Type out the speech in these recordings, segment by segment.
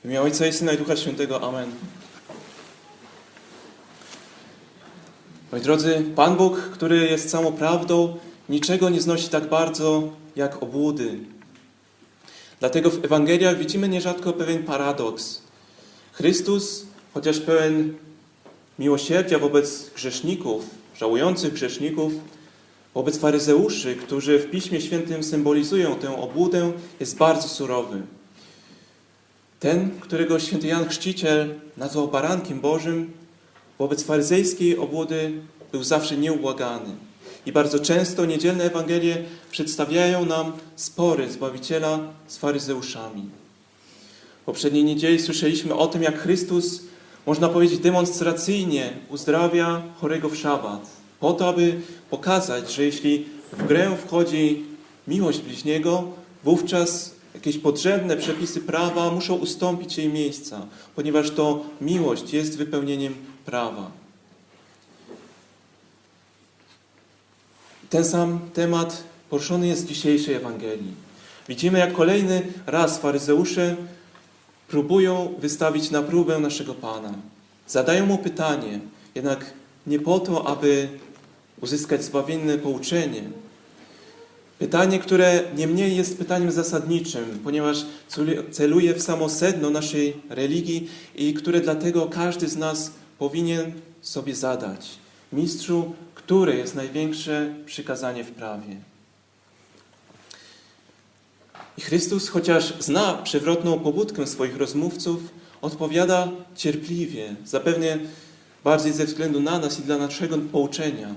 W imię Ojca i Syna i Ducha Świętego. Amen. Moi drodzy, Pan Bóg, który jest samą prawdą, niczego nie znosi tak bardzo jak obłudy. Dlatego w Ewangeliach widzimy nierzadko pewien paradoks. Chrystus, chociaż pełen miłosierdzia wobec grzeszników, żałujących grzeszników, wobec faryzeuszy, którzy w Piśmie Świętym symbolizują tę obłudę, jest bardzo surowy. Ten, którego święty Jan Chrzciciel nazwał barankiem Bożym, wobec faryzejskiej obłudy był zawsze nieubłagany. I bardzo często niedzielne Ewangelie przedstawiają nam spory Zbawiciela z faryzeuszami. Poprzedniej niedzieli słyszeliśmy o tym, jak Chrystus, można powiedzieć demonstracyjnie, uzdrawia chorego w szabat, po to, aby pokazać, że jeśli w grę wchodzi miłość bliźniego, wówczas jakieś podrzędne przepisy prawa muszą ustąpić jej miejsca, ponieważ to miłość jest wypełnieniem prawa. Ten sam temat poruszony jest w dzisiejszej Ewangelii. Widzimy, jak kolejny raz faryzeusze próbują wystawić na próbę naszego Pana. Zadają mu pytanie, jednak nie po to, aby uzyskać zbawienne pouczenie. Pytanie, które niemniej jest pytaniem zasadniczym, ponieważ celuje w samo sedno naszej religii i które dlatego każdy z nas powinien sobie zadać. Mistrzu, które jest największe przykazanie w prawie? I Chrystus, chociaż zna przewrotną pobudkę swoich rozmówców, odpowiada cierpliwie, zapewne bardziej ze względu na nas i dla naszego pouczenia.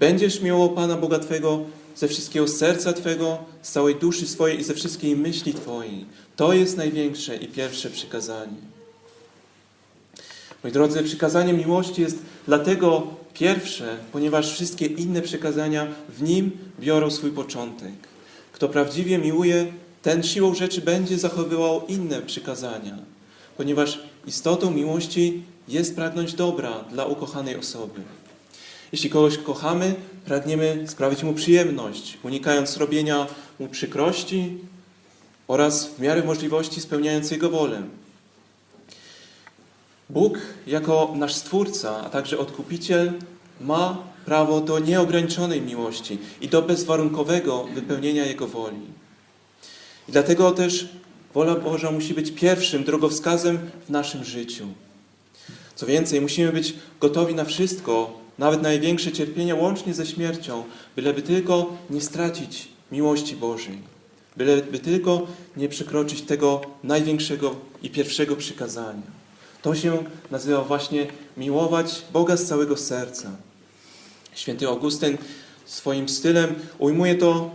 Będziesz miłował Pana Boga Twego ze wszystkiego serca Twego, z całej duszy swojej i ze wszystkiej myśli Twojej. To jest największe i pierwsze przykazanie. Moi drodzy, przykazanie miłości jest dlatego pierwsze, ponieważ wszystkie inne przykazania w nim biorą swój początek. Kto prawdziwie miłuje, ten siłą rzeczy będzie zachowywał inne przykazania, ponieważ istotą miłości jest pragnąć dobra dla ukochanej osoby. Jeśli kogoś kochamy, pragniemy sprawić mu przyjemność, unikając robienia mu przykrości oraz w miarę możliwości spełniając jego wolę. Bóg, jako nasz Stwórca, a także Odkupiciel, ma prawo do nieograniczonej miłości i do bezwarunkowego wypełnienia Jego woli. I dlatego też wola Boża musi być pierwszym drogowskazem w naszym życiu. Co więcej, musimy być gotowi na wszystko, nawet największe cierpienia, łącznie ze śmiercią, byleby tylko nie stracić miłości Bożej, byleby tylko nie przekroczyć tego największego i pierwszego przykazania. To się nazywa właśnie miłować Boga z całego serca. Święty Augustyn swoim stylem ujmuje to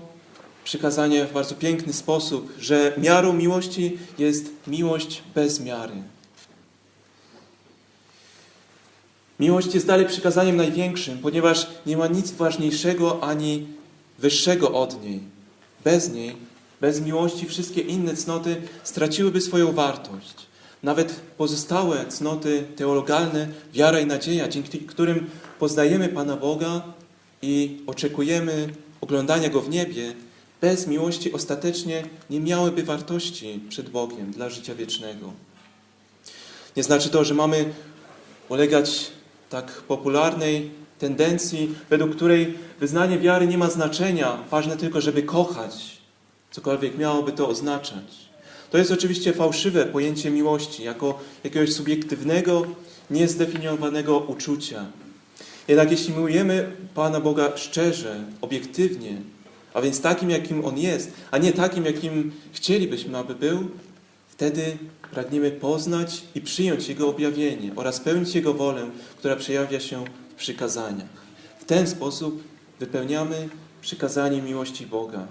przykazanie w bardzo piękny sposób, że miarą miłości jest miłość bez miary. Miłość jest dalej przykazaniem największym, ponieważ nie ma nic ważniejszego ani wyższego od niej. Bez niej, bez miłości, wszystkie inne cnoty straciłyby swoją wartość. Nawet pozostałe cnoty teologalne, wiara i nadzieja, dzięki którym poznajemy Pana Boga i oczekujemy oglądania Go w niebie, bez miłości ostatecznie nie miałyby wartości przed Bogiem dla życia wiecznego. Nie znaczy to, że mamy ulegać tak popularnej tendencji, według której wyznanie wiary nie ma znaczenia, ważne tylko, żeby kochać, cokolwiek miałoby to oznaczać. To jest oczywiście fałszywe pojęcie miłości, jako jakiegoś subiektywnego, niezdefiniowanego uczucia. Jednak jeśli miłujemy Pana Boga szczerze, obiektywnie, a więc takim, jakim On jest, a nie takim, jakim chcielibyśmy, aby był, wtedy pragniemy poznać i przyjąć Jego objawienie oraz pełnić Jego wolę, która przejawia się w przykazaniach. W ten sposób wypełniamy przykazanie miłości Boga.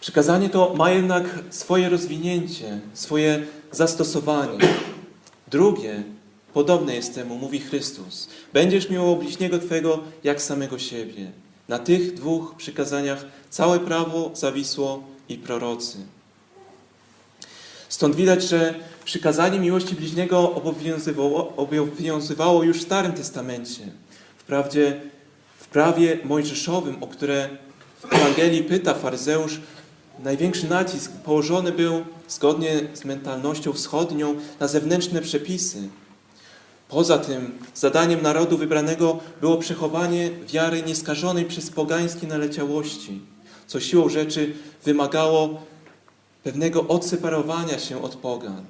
Przykazanie to ma jednak swoje rozwinięcie, swoje zastosowanie. Drugie, podobne jest temu, mówi Chrystus. Będziesz miłował bliźniego Twego jak samego siebie. Na tych dwóch przykazaniach całe prawo zawisło i prorocy. Stąd widać, że przykazanie miłości bliźniego obowiązywało, obowiązywało już w Starym Testamencie. Wprawdzie w prawie mojżeszowym, o które w Ewangelii pyta faryzeusz, największy nacisk położony był, zgodnie z mentalnością wschodnią, na zewnętrzne przepisy. Poza tym zadaniem narodu wybranego było przechowanie wiary nieskażonej przez pogańskie naleciałości, co siłą rzeczy wymagało pewnego odseparowania się od pogan.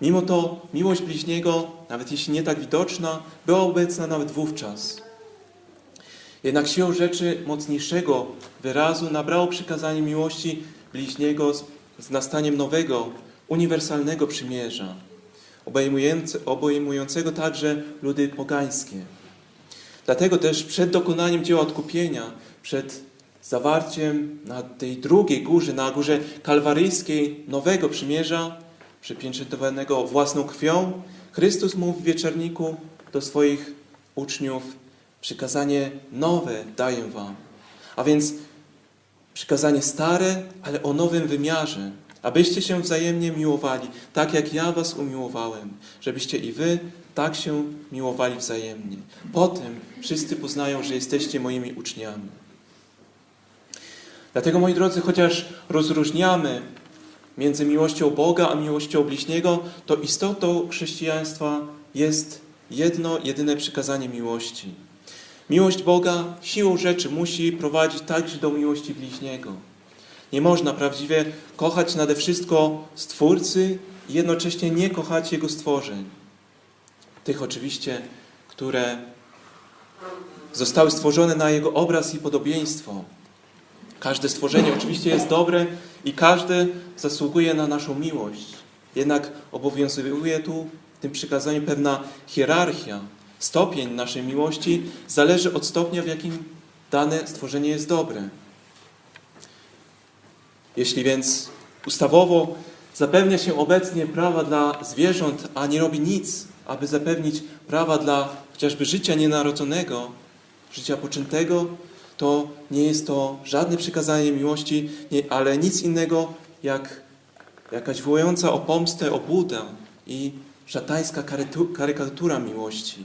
Mimo to miłość bliźniego, nawet jeśli nie tak widoczna, była obecna nawet wówczas. Jednak siłą rzeczy mocniejszego wyrazu nabrało przykazanie miłości bliźniego z, z nastaniem nowego, uniwersalnego przymierza, obejmujące, obejmującego także ludy pogańskie. Dlatego też przed dokonaniem dzieła odkupienia, przed zawarciem na tej drugiej górze, na górze kalwaryjskiej nowego przymierza, przypieczętowanego własną krwią, Chrystus mówi w wieczorniku do swoich uczniów, przykazanie nowe daję wam. A więc przykazanie stare, ale o nowym wymiarze, abyście się wzajemnie miłowali, tak jak ja was umiłowałem, żebyście i wy tak się miłowali wzajemnie. Potem wszyscy poznają, że jesteście moimi uczniami. Dlatego, moi drodzy, chociaż rozróżniamy między miłością Boga a miłością bliźniego, to istotą chrześcijaństwa jest jedno, jedyne przykazanie miłości. Miłość Boga siłą rzeczy musi prowadzić także do miłości bliźniego. Nie można prawdziwie kochać nade wszystko Stwórcy i jednocześnie nie kochać Jego stworzeń. Tych oczywiście, które zostały stworzone na Jego obraz i podobieństwo. Każde stworzenie oczywiście jest dobre i każde zasługuje na naszą miłość. Jednak obowiązuje tu w tym przykazaniu pewna hierarchia. Stopień naszej miłości zależy od stopnia, w jakim dane stworzenie jest dobre. Jeśli więc ustawowo zapewnia się obecnie prawa dla zwierząt, a nie robi nic, aby zapewnić prawa dla chociażby życia nienarodzonego, życia poczętego, to nie jest to żadne przykazanie miłości, nie, ale nic innego jak jakaś wołująca o pomstę, o budę i szatańska karykatura miłości.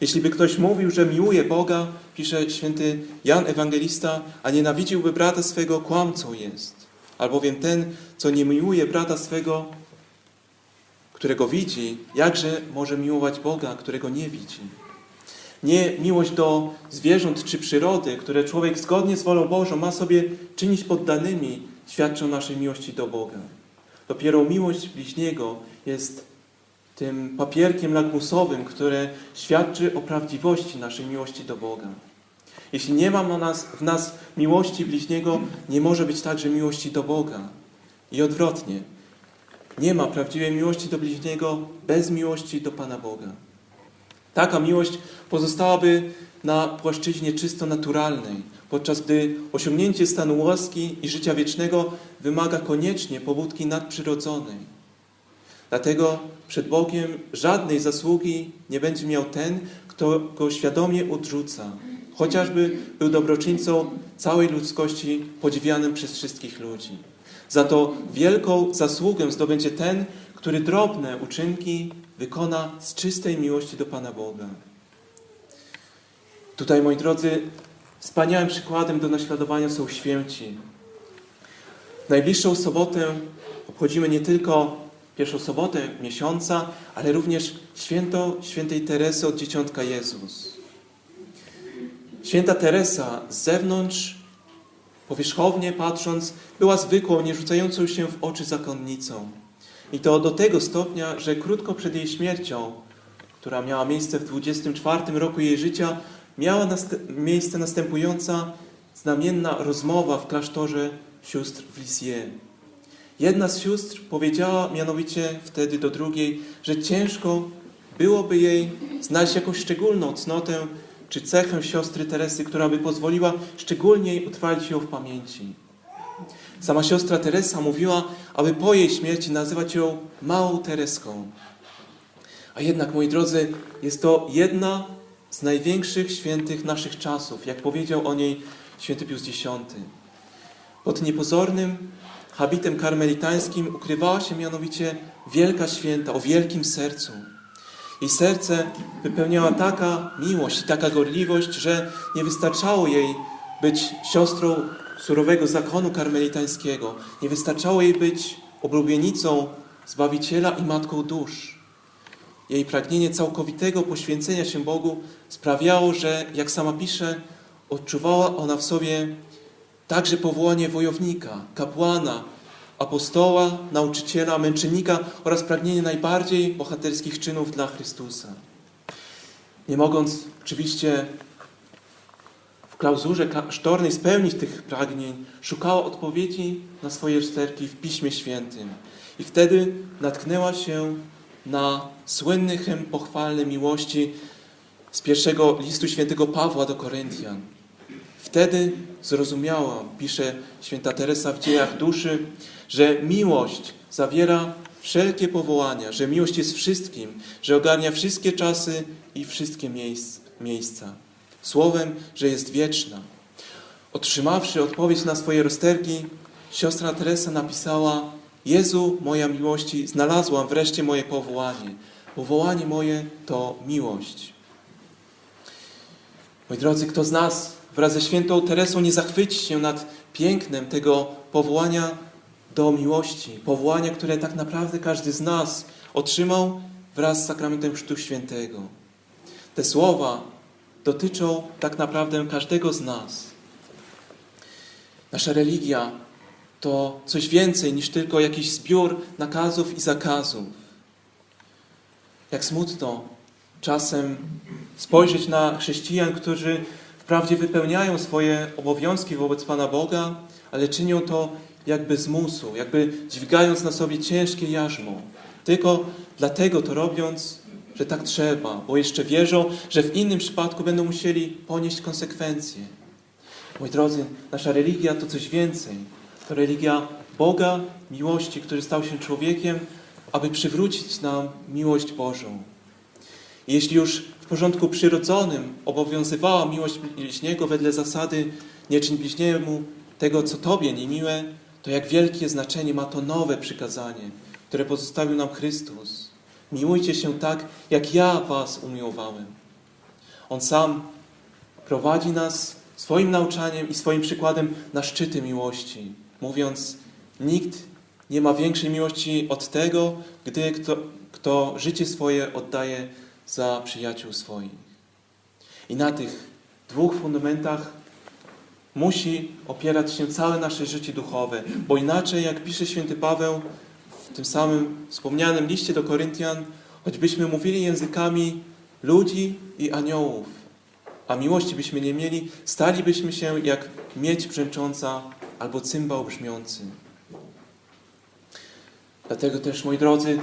Jeśli by ktoś mówił, że miłuje Boga, pisze święty Jan Ewangelista, a nienawidziłby brata swego, kłamcą jest. Albowiem ten, co nie miłuje brata swego, którego widzi, jakże może miłować Boga, którego nie widzi. Nie miłość do zwierząt czy przyrody, które człowiek zgodnie z wolą Bożą ma sobie czynić poddanymi, świadczą naszej miłości do Boga. Dopiero miłość bliźniego jest tym papierkiem lakmusowym, które świadczy o prawdziwości naszej miłości do Boga. Jeśli nie ma na nas, w nas miłości bliźniego, nie może być także miłości do Boga. I odwrotnie. Nie ma prawdziwej miłości do bliźniego bez miłości do Pana Boga. Taka miłość pozostałaby na płaszczyźnie czysto naturalnej, podczas gdy osiągnięcie stanu łaski i życia wiecznego wymaga koniecznie pobudki nadprzyrodzonej. Dlatego przed Bogiem żadnej zasługi nie będzie miał ten, kto go świadomie odrzuca, chociażby był dobroczyńcą całej ludzkości, podziwianym przez wszystkich ludzi. Za to wielką zasługę zdobędzie ten, który drobne uczynki wykona z czystej miłości do Pana Boga. Tutaj, moi drodzy, wspaniałym przykładem do naśladowania są święci. W najbliższą sobotę obchodzimy nie tylko pierwszą sobotę miesiąca, ale również święto świętej Teresy od Dzieciątka Jezus. Święta Teresa z zewnątrz, powierzchownie patrząc, była zwykłą, nie rzucającą się w oczy zakonnicą. I to do tego stopnia, że krótko przed jej śmiercią, która miała miejsce w 24 roku jej życia, miała nast miejsce następująca znamienna rozmowa w klasztorze sióstr w Lisieux. Jedna z sióstr powiedziała mianowicie wtedy do drugiej, że ciężko byłoby jej znaleźć jakąś szczególną cnotę czy cechę siostry Teresy, która by pozwoliła szczególnie utrwalić ją w pamięci. Sama siostra Teresa mówiła, aby po jej śmierci nazywać ją Małą Tereską. A jednak, moi drodzy, jest to jedna z największych świętych naszych czasów, jak powiedział o niej święty Pius X. Pod niepozornym habitem karmelitańskim ukrywała się mianowicie wielka święta o wielkim sercu. Jej serce wypełniała taka miłość i taka gorliwość, że nie wystarczało jej być siostrą surowego zakonu karmelitańskiego. Nie wystarczało jej być oblubienicą Zbawiciela i Matką dusz. Jej pragnienie całkowitego poświęcenia się Bogu sprawiało, że, jak sama pisze, odczuwała ona w sobie także powołanie wojownika, kapłana, apostoła, nauczyciela, męczennika oraz pragnienie najbardziej bohaterskich czynów dla Chrystusa. Nie mogąc oczywiście w klauzurze sztornej spełnić tych pragnień, szukała odpowiedzi na swoje rozterki w Piśmie Świętym. I wtedy natknęła się na słynny hymn pochwalny miłości z pierwszego listu świętego Pawła do Koryntian. Wtedy zrozumiałam, pisze święta Teresa w dziejach duszy, że miłość zawiera wszelkie powołania, że miłość jest wszystkim, że ogarnia wszystkie czasy i wszystkie miejsc, miejsca. Słowem, że jest wieczna. Otrzymawszy odpowiedź na swoje rozterki, siostra Teresa napisała: Jezu, moja miłości, znalazłam wreszcie moje powołanie. Powołanie moje to miłość. Moi drodzy, kto z nas wraz ze świętą Teresą nie zachwyci się nad pięknem tego powołania do miłości, powołania, które tak naprawdę każdy z nas otrzymał wraz z sakramentem Chrztu Świętego. Te słowa dotyczą tak naprawdę każdego z nas. Nasza religia to coś więcej niż tylko jakiś zbiór nakazów i zakazów. Jak smutno czasem spojrzeć na chrześcijan, którzy wprawdzie wypełniają swoje obowiązki wobec Pana Boga, ale czynią to jakby z musu, jakby dźwigając na sobie ciężkie jarzmo. Tylko dlatego to robiąc, że tak trzeba, bo jeszcze wierzą, że w innym przypadku będą musieli ponieść konsekwencje. Moi drodzy, nasza religia to coś więcej. To religia Boga, miłości, który stał się człowiekiem, aby przywrócić nam miłość Bożą. Jeśli już w porządku przyrodzonym obowiązywała miłość bliźniego wedle zasady nie czyń bliźniemu tego, co Tobie niemiłe, to jak wielkie znaczenie ma to nowe przykazanie, które pozostawił nam Chrystus. Miłujcie się tak, jak ja Was umiłowałem. On sam prowadzi nas swoim nauczaniem i swoim przykładem na szczyty miłości, mówiąc: Nikt nie ma większej miłości od tego, gdy kto, kto życie swoje oddaje za przyjaciół swoich. I na tych dwóch fundamentach musi opierać się całe nasze życie duchowe, bo inaczej, jak pisze święty Paweł w tym samym wspomnianym liście do Koryntian, choćbyśmy mówili językami ludzi i aniołów, a miłości byśmy nie mieli, stalibyśmy się jak miedź brzęcząca albo cymbał brzmiący. Dlatego też, moi drodzy,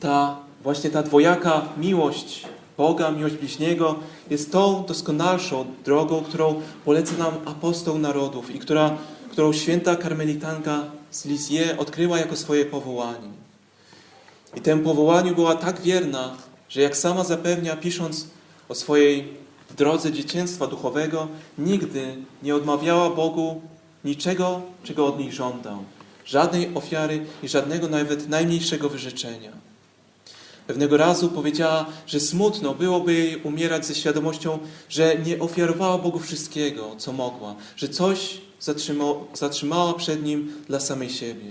ta właśnie ta dwojaka miłość Boga, miłość bliźniego jest tą doskonalszą drogą, którą poleca nam apostoł narodów i która, którą święta karmelitanka z Lisieux odkryła jako swoje powołanie. I temu powołaniu była tak wierna, że jak sama zapewnia, pisząc o swojej drodze dzieciństwa duchowego, nigdy nie odmawiała Bogu niczego, czego od niej żądał. Żadnej ofiary i żadnego nawet najmniejszego wyrzeczenia. Pewnego razu powiedziała, że smutno byłoby jej umierać ze świadomością, że nie ofiarowała Bogu wszystkiego, co mogła, że coś zatrzymała przed Nim dla samej siebie.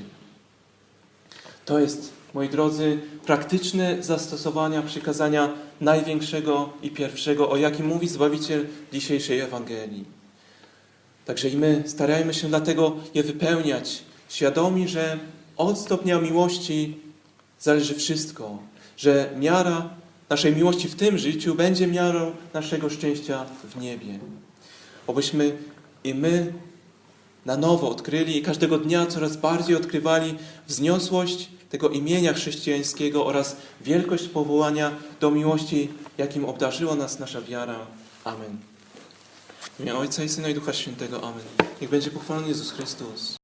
To jest, moi drodzy, praktyczne zastosowania przykazania największego i pierwszego, o jakim mówi Zbawiciel dzisiejszej Ewangelii. Także i my starajmy się dlatego je wypełniać, świadomi, że od stopnia miłości zależy wszystko, że miara naszej miłości w tym życiu będzie miarą naszego szczęścia w niebie. Obyśmy i my na nowo odkryli i każdego dnia coraz bardziej odkrywali wzniosłość tego imienia chrześcijańskiego oraz wielkość powołania do miłości, jakim obdarzyła nas nasza wiara. Amen. W imię Ojca i Syna i Ducha Świętego. Amen. Niech będzie pochwalony Jezus Chrystus.